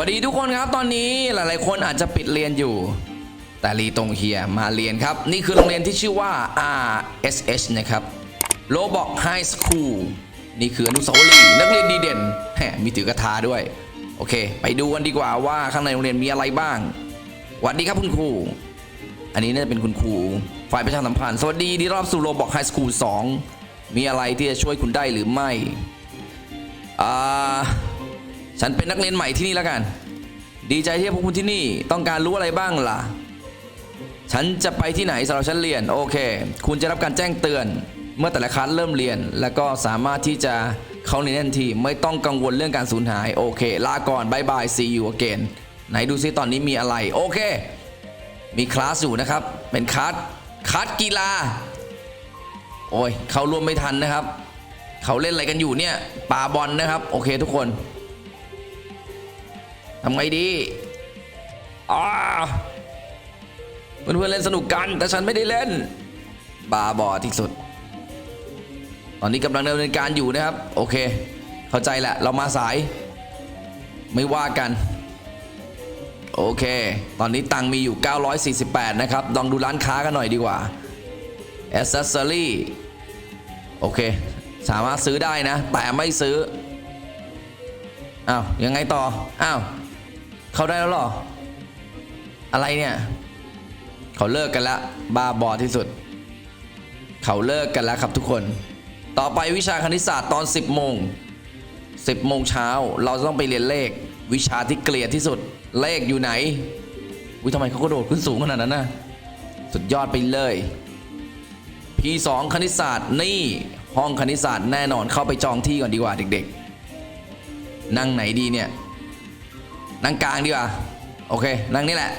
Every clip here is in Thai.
วัสดีทุกคนครับตอนนี้หลายๆ คนอาจจะปิดเรียนอยู่ แต่ลีตรงเฮียมาเรียนครับ นี่คือโรงเรียนที่ชื่อว่า RSH นะครับโ o บอก High School นี่คืออนุสาวรีย์นักเรียนดีเด่นแหมมีถือกระทาด้วย โอเค ไปดูกันดีกว่าว่าข้างในโรงเรียนมีอะไรบ้างสวัสดีครับคุณครู อันนี้น่าจะเป็นคุณครู ฝ่ายประชาสัมพันธ์ สวัสดีดีรอบสู่โ o บอก High School 2มีอะไรที่จะช่วยคุณได้หรือไม่ อ่า ฉันเป็นนักเรียนใหม่ที่นี่แล้วกัน ดีใจที่พบคุณที่นี่ต้องการรู้อะไรบ้างล่ะ ฉันจะไปที่ไหนสำหรับฉันเรียน โอเค คุณจะรับการแจ้งเตือน เมื่อแต่ละคลาสเริ่มเรียน แล้วก็สามารถที่จะเข้าเรียนทันทีไม่ต้องกังวลเรื่องการสูญหาย โอเค ลาก่อนบายบาย see you again ไหนดูซิตอนนี้มีอะไร โอเค มีคลาสอยู่นะครับ เป็นคลาสคลาสกีฬา โอ้ย เขาร่วมไม่ทันนะครับ เขาเล่นอะไรกันอยู่เนี่ยปาบอลนะครับ โอเคทุกคน ทำไงดีอ่าเพื่อนๆเล่นสนุกกัน แต่ฉันไม่ได้เล่น บาบอที่สุด ตอนนี้กำลังดำเนินการอยู่นะครับ โอเค เข้าใจแหละ เรามาสาย ไม่ว่ากัน โอเค ตอนนี้ตังมีอยู่ 948 นะครับ ลองดูร้านค้ากันหน่อยดีกว่า accessory โอเค สามารถซื้อได้นะ แต่ไม่ซื้อ อ้าว ยังไงต่อ อ้าว เขาได้แล้วหรอ อะไรเนี่ย เขาเลิกกันล้วบ้าบอที่สุด เขาเลิกกันแล้วครับทุกคน ต่อไปวิชาคณิตศาสตร์ตอน 10โมง10โมงเช้าเราต้องไปเรียนเลข วิชาที่เกลียดที่สุด เลขอยู่ไหนวิทำไมเขากระโดดขึ้นสูงขนาดนั้นนะสุดยอดไปเลย P2 คณิตศาสตร์นี่ห้องคณิตศาสตร์แน่นอนเข้าไปจองที่ก่อนดีกว่าเด็กๆ นั่งไหนดีเนี่ย นั่งกลางดีกว่า โอเค นั่งนี่แหละ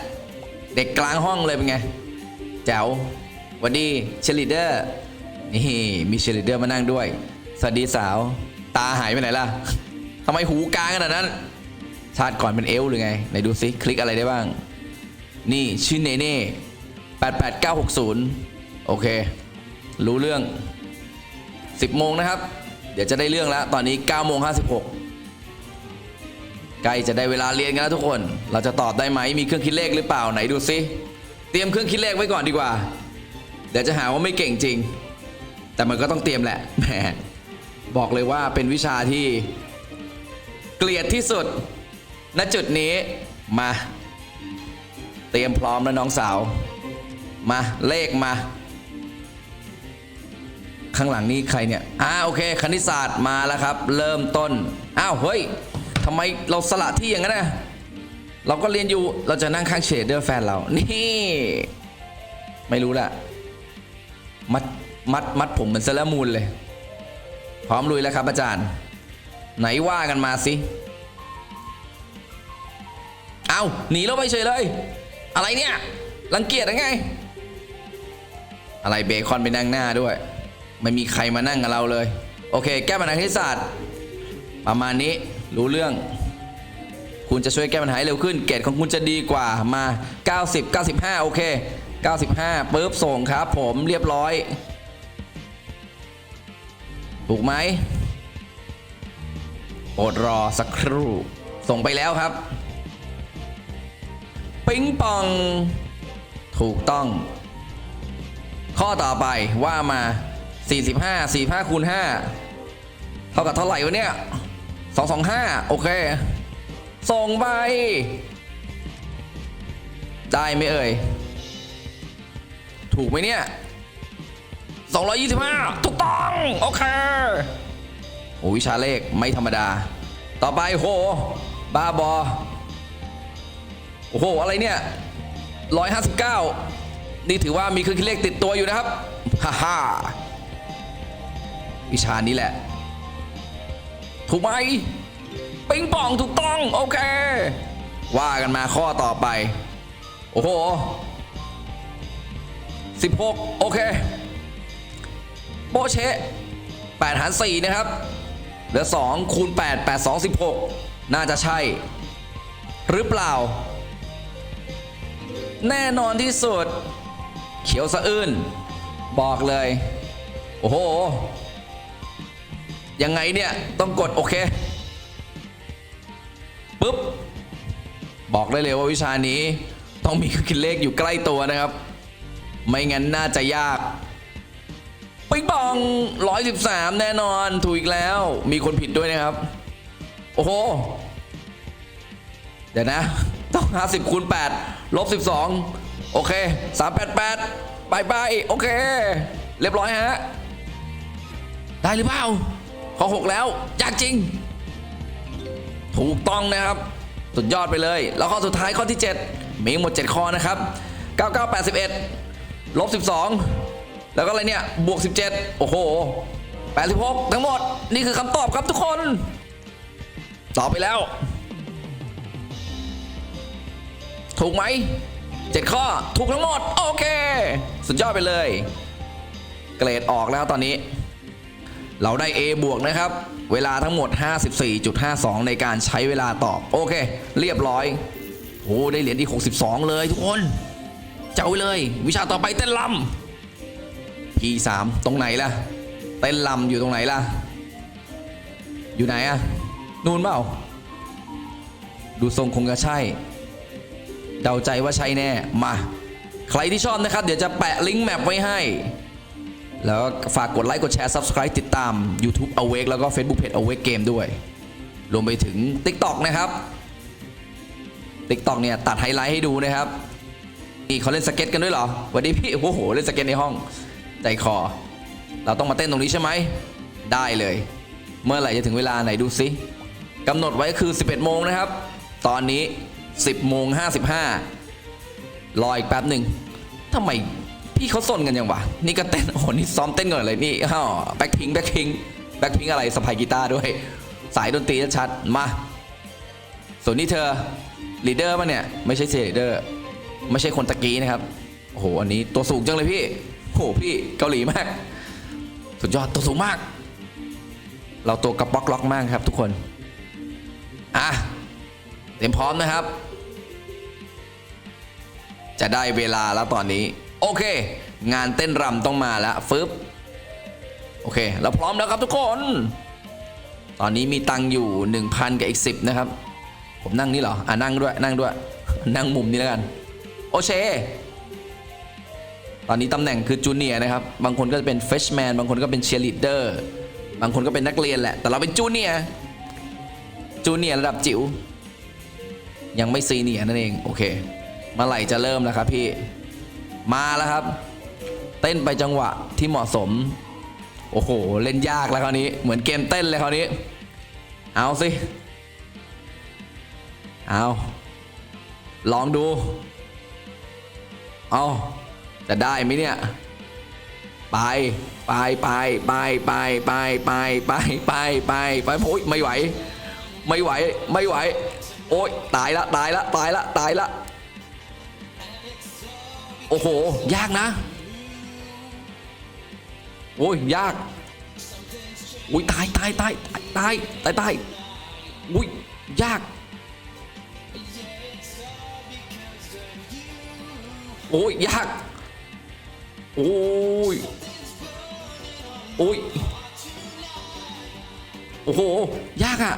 เด็กกลางห้องเลยเป็นไง แจ๋ววัสดีเชลิเดอร์ นี่มีเชลิเดอร์มานั่งด้วย สวัสดีสาว ตาหายไปไหนล่ะทำไมหูกลางขนาดนั้น ชาติก่อนเป็นเอลหรือไง ไหนดูซิคลิกอะไรได้บ้าง นี่ชื่อเนเน่88960 โอเค รู้เรื่อง 10โมงนะครับ เดี๋ยวจะได้เรื่องแล้ว ตอนนี้9โมง56 ใกล้จะได้เวลาเรียนกันแล้วทุกคน เราจะตอบได้ไหมมีเครื่องคิดเลขหรือเปล่าไหนดูซิ เตรียมเครื่องคิดเลขไว้ก่อนดีกว่า เดี๋ยวจะหาว่าไม่เก่งจริง แต่มันก็ต้องเตรียมแหละ แหม บอกเลยว่าเป็นวิชาที่ เกลียดที่สุด ณ จุดนี้ มา เตรียมพร้อมแล้วน้องสาว มา เลขมา ข้างหลังนี่ใครเนี่ย อ่าโอเค คณิตศาสตร์มาแล้วครับ เริ่มต้น อ้าว เฮ้ย ทำไมเราสละที่อย่างนั้นนะเราก็เรียนอยู่เราจะนั่งข้างเชเดอร์แฟนเรา นี่ ไม่รู้ละมัดมัดมัดผมเหมือนเซเลมูนเลย พร้อมลุยแล้วครับอาจารย์ ไหนว่ากันมาสิ เอาหนีเราไปเฉยเลย อะไรเนี่ยรังเกียจยังไง อะไรเบคอนไปนั่งหน้าด้วย ไม่มีใครมานั่งกับเราเลย โอเค แก้ปัญหาคณิตศาสตร์ประมาณนี้ รู้เรื่อง คุณจะช่วยแก้ปัญหาให้เร็วขึ้น เกรดของคุณจะดีกว่ามา 90 95 โอเค 95ปุ๊บส่งครับ ผมเรียบร้อย ถูกไหมโปรดรอสักครู่ ส่งไปแล้วครับ ปิ๊งปอง ถูกต้อง ข้อต่อไปว่ามา 45 45คูณ5เท่ากับเท่าไหร่วะเนี่ย 225โอเค ส่งไป ได้ไหมเอ่ย ถูกไหมเนี่ย225ถูกต้อง โอเค โอ้วิชาเลขไม่ธรรมดา ต่อไปโหบ้าบอ โอ้โห อะไรเนี่ย159นี่ถือว่ามีเครื่องคิดเลขติดตัวอยู่นะครับ ฮ่าฮ่าวิชานี้แหละ ถูกไหมปิงปองถูกต้อง โอเค ว่ากันมาข้อต่อไป โอ้โห 16 โอเค โปเชะ8หาร4นะครับ เหลือ 2 คูณ 8 8 2 16 น่าจะใช่ หรือเปล่า แน่นอนที่สุด เขียวสะอื้น บอกเลย โอ้โห ยังไงเนี่ย ต้องกดโอเคปุ๊บ บอกได้เลยว่าวิชานี้ ต้องมีคิดเลขอยู่ใกล้ตัวนะครับ ไม่งั้นน่าจะยากปิ๊งปอง 113 แน่นอนถูกอีกแล้ว มีคนผิดด้วยนะครับ โอ้โห เดี๋ยวนะ ต้อง 50คูณ8ลบ 12 โอเค 388 ไปไปโอเค เรียบร้อยฮะ ได้หรือเปล่า ข้อ6แล้วยากจริง ถูกต้องนะครับ สุดยอดไปเลย แล้วข้อสุดท้ายข้อที่ 7 มีหมด 7 ข้อนะครับ 9981ลบ12 แล้วก็อะไรเนี่ยบวก 17 โอ้โห 86 ทั้งหมด นี่คือคำตอบครับทุกคน ตอบไปแล้ว ถูกไหม 7 ข้อถูกทั้งหมด โอเค สุดยอดไปเลย เกรดออกแล้วตอนนี้ เราได้ A บวกนะครับ เวลาทั้งหมด 54.52 ในการใช้เวลาตอบ โอเค เรียบร้อยโอ้ได้เหรียญที่62 เลยทุกคนเจ้าเลย วิชาต่อไปเต้นลำ P3 ตรงไหนล่ะ เต้นลำอยู่ตรงไหนล่ะ อยู่ไหนอะนู่นเปล่า ดูทรงคงจะใช่ เดาใจว่าใช่แน่ มา ใครที่ชอบนะครับ เดี๋ยวจะแปะลิงก์แมปไว้ให้ แล้วฝากกดไลค์กดแชร์ Subscribe ติดตาม YouTube Awake แล้วก็ Facebook Page Awake Game ด้วย รวมไปถึง TikTok นะครับ TikTok เนี่ยตัดไฮไลท์ให้ดูนะครับนี่เขาเล่นสเก็ตกันด้วยเหรอวันนี้พี่โอ้โหเล่นสเก็ตในห้องใจคอ เราต้องมาเต้นตรงนี้ใช่ไหมได้เลย เมื่อไหร่จะถึงเวลาไหนดูซิกำหนดไว้คือ 11 โมงนะครับ ตอนนี้ 10โมง55รออีกแป๊บหนึ่งทำไม พี่เขาซนกันยังวะนี่ก็เต้นโอ้โหนี่ซ้อมเต้นก่อนเลยนี่อ้าแบ็คพิงแบ็คพิงแบ็คพิงอะไรสะพายกีตาร์ด้วย สายดนตรีชัดมาส่วนนี้เธอลีดเดอร์ป่ะเนี่ยไม่ใช่เซลีดเดอร์ไม่ใช่คนตะกี้นะครับโอ้โหอันนี้ตัวสูงจังเลยพี่โอ้โหพี่เกาหลีมาก สุดยอดตัวสูงมาก เราตัวกระป๊อกล็อกมากครับทุกคนอะเตรียมพร้อมนะครับ จะได้เวลาแล้วตอนนี้ โอเค งานเต้นรำต้องมาแล้วฟึบโอเค เราพร้อมแล้วครับทุกคน ตอนนี้มีตังอยู่ 1,000 กับอีก 10 นะครับ ผมนั่งนี่เหรอ อะนั่งด้วย นั่งด้วย นั่งมุมนี้แล้วกัน โอเค ตอนนี้ตำแหน่งคือจูเนียร์นะครับ บางคนก็จะเป็นเฟชแมน บางคนก็เป็นเชียร์ลีดเดอร์ บางคนก็เป็นนักเรียนแหละ แต่เราเป็นจูเนียร์ จูเนียร์ระดับจิ๋ว ยังไม่ซีเนียร์นั่นเอง โอเค เมื่อไหร่จะเริ่มแล้วครับพี่ มาแล้วครับ เต้นไปจังหวะที่เหมาะสม โอ้โห เล่นยากแล้วคราวนี้ เหมือนเกมเต้นเลยคราวนี้ เอาสิ เอาลองดู เอาจะได้ไหมเนี่ย ไป ไปไปไปไปไปไปไปไปไปไปโอ้ยไม่ไหว ไม่ไหว ไม่ไหว โอ้ยตายละตายละตายละตายละ โอ้โห ยากนะ โอ้ย ยากอุ้ยตายตายตายตายตายตายอุ้ยยาก โอ้ยยาก โอ้ย โอ้ย โอ้โห ยากอะ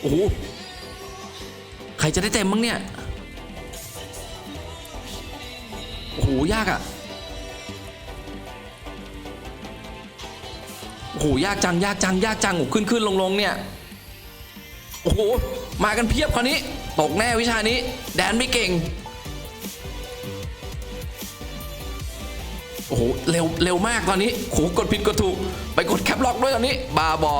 โอ้โห ใครจะได้เต็มมั้งเนี่ย หยากอะโอ้โหยากจังยากจังยากจังโอ้ขึ้นขึ้นลงลงเนี่ยโอ้โหมากันเพียบคราวนี้ตกแน่วิชานี้ แดนไม่เก่งโอ้โหเร็วเร็วมากตอนนี้โอ้โหกดผิดกดถูก ไปกดแคปล็อกด้วยตอนนี้ บาบอ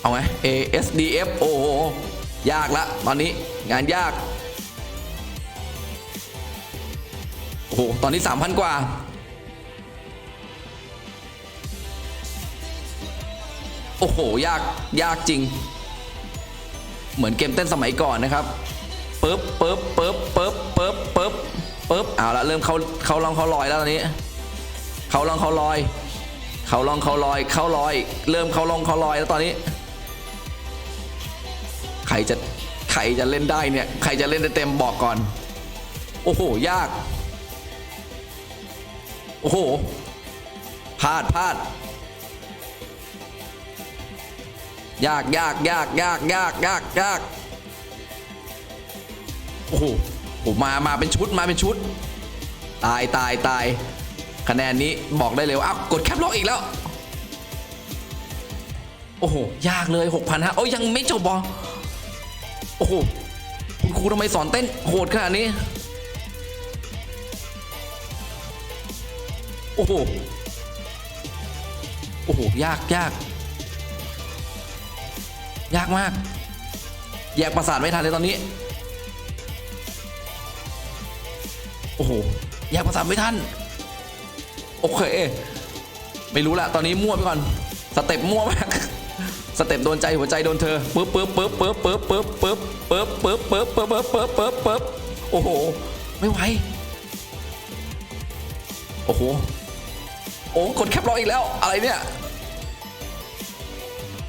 เอาไหม A S D F โอ้โห ยากละตอนนี้ งานยาก โอ้โห ตอนนี้ 3,000 กว่า โอ้โห ยาก ยากจริง เหมือนเกมเต้นสมัยก่อนนะครับปึ๊บปึ๊บปึ๊บปึ๊บปึ๊บปึ๊บปึ๊บเอาละเริ่มเขาเขาลองเขาลอยแล้วตอนนี้เขาลองเขาลอยเขาลองเขาลอยเขาลอย เริ่มเขาลองเขาลอยแล้วตอนนี้ ใครจะ ครจะเล่นได้เนี่ยใครจะเล่นได้เต็มบอกก่อน โอ้โห ยาก โอ้โหพลาดพลาดยากยากยากยากยากยากยากโอ้โหมามาเป็นชุดมาเป็นชุด ตายตายตายคะแนนนี้บอกได้เลยว่าอ้าวกดแคปล็อกอีกแล้ว โอ้โห ยากเลย 6 0 0 0ฮะโอ้ยยังไม่จบบอ โอ้โหคุณครูทำไมสอนเต้นโหดขนาดนี้ โอ้โห โอ้โห ยากยาก ยากมาก แยกประสาทไม่ทันเลยตอนนี้ โอ้โห แยกประสาทไม่ทัน โอเค ไม่รู้ละตอนนี้มั่วไปก่อน สเต็ปมั่วมาก สเต็ปโดนใจหัวใจโดนเธอปึ๊บปึ๊บปึ๊บปึ๊บปึ๊บปึ๊บปึ๊บปึ๊บปึ๊บปึ๊บปึ๊บปึ๊บปึ๊บปึ๊บปึ๊บโอ้โห ไม่ไหว โอ้โห โอ้กดแคปรออีกแล้ว อะไรเนี่ย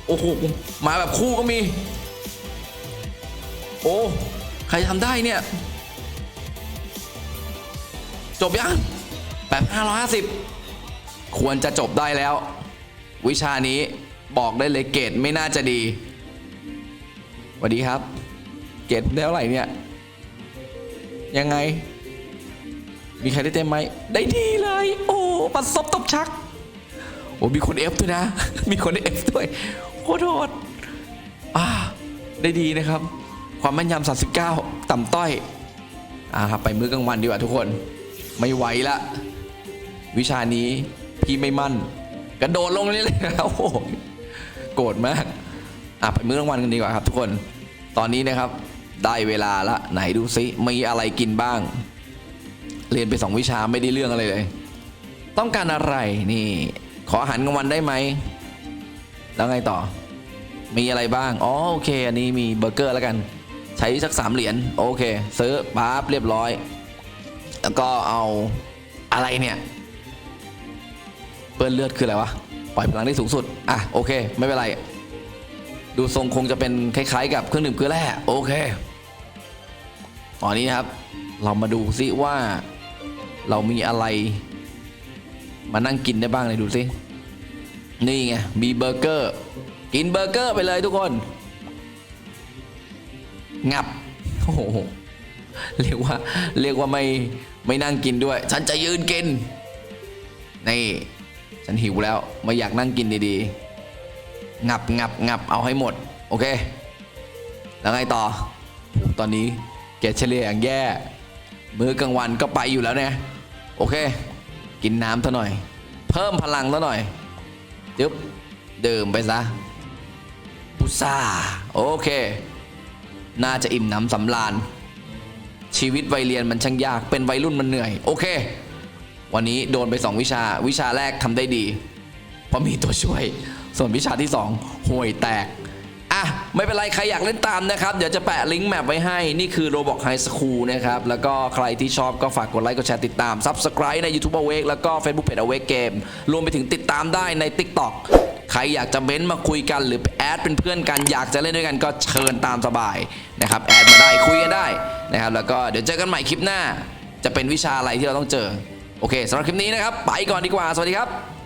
โอ้โห มาแบบคู่ก็มี โอ้ ใครทำได้เนี่ย จบยังแบบ550 ควรจะจบได้แล้ว วิชานี้ บอกได้เลยเกรดไม่น่าจะดีสวัสดีครับ เกรดได้เท่าไหร่เนี่ย ยังไง มีใครได้เต็มไหม ได้ดีเลย โอ้ปัดซบตบชัก โอ้มีคนเอฟด้วยนะ มีคนเอฟด้วยโคตรโหดอ่าได้ดีนะครับ ความแม่นยำ39 ต่ำต้อย อ่าครับไปมื้อกลางวันดีกว่าทุกคน ไม่ไหวละ วิชานี้พี่ไม่มั่น กระโดดลงนี่เลยโอ้ โกรธมาก อะไปมื้อกลางวันกันดีกว่าครับทุกคน ตอนนี้นะครับ ได้เวลาละไหนดูซิมีอะไรกินบ้าง เรียนไปสองวิชาไม่ได้เรื่องอะไรเลย ต้องการอะไรนี่ ขออาหารกลางวันได้ไหม แล้วไงต่อ มีอะไรบ้าง อ๋อโอเค อันนี้มีเบอร์เกอร์แล้วกัน ใช้สักสามเหรียญโอเคซื้อปั๊บเรียบร้อย แล้วก็เอาอะไรเนี่ย เปื้อนเลือดคืออะไรวะ ปล่อยพลังได้สูงสุด อะโอเค ไม่เป็นไร ดูทรงคงจะเป็นคล้ายๆ กับเครื่องดื่มเกลือแร่โอเค ตอนนี้ครับ เรามาดูซิว่า เรามีอะไร มานั่งกินได้บ้างเลยดูซิ นี่ไงมีเบอร์เกอร์ กินเบอร์เกอร์ไปเลยทุกคน งับโอ้โหเรียกว่าเรียกว่าไม่ไม่นั่งกินด้วย ฉันจะยืนกิน นี่ ฉันหิวแล้วไม่อยากนั่งกินดีๆ งับงับงับเอาให้หมด โอเค แล้วไงต่อ ตอนนี้เกเฉลี่ยอย่างแย่ มื้อกลางวันก็ไปอยู่แล้วเนี่ย โอเค กินน้ำเท่าหน่อย เพิ่มพลังเท่าหน่อย จึ๊บดื่มไปซะพุซ่า โอเค น่าจะอิ่มน้ำสำราญชีวิตวัยเรียนมันช่างยาก เป็นวัยรุ่นมันเหนื่อย โอเค วันนี้โดนไป 2 วิชา วิชาแรกทำได้ดี เพราะมีตัวช่วย ส่วนวิชาที่ 2ห่วยแตก อะ ไม่เป็นไร ใครอยากเล่นตามนะครับ เดี๋ยวจะแปะลิงก์แมปไว้ให้ นี่คือ Roblox High School นะครับ แล้วก็ใครที่ชอบก็ฝากกดไลค์กดแชร์ติดตาม Subscribe ใน YouTube Awake แล้วก็ Facebook Page Awake Game รวมไปถึงติดตามได้ใน TikTok ใครอยากจะเม้นต์มาคุยกันหรือแอดเป็นเพื่อนกันอยากจะเล่นด้วยกันก็เชิญตามสบายนะครับแอดมาได้คุยกันได้นะครับแล้วก็เดี๋ยวเจอกันใหม่คลิปหน้า จะเป็นวิชาอะไรที่เราต้องเจอ โอเคสำหรับคลิปนี้นะครับ ไปก่อนดีกว่า สวัสดีครับ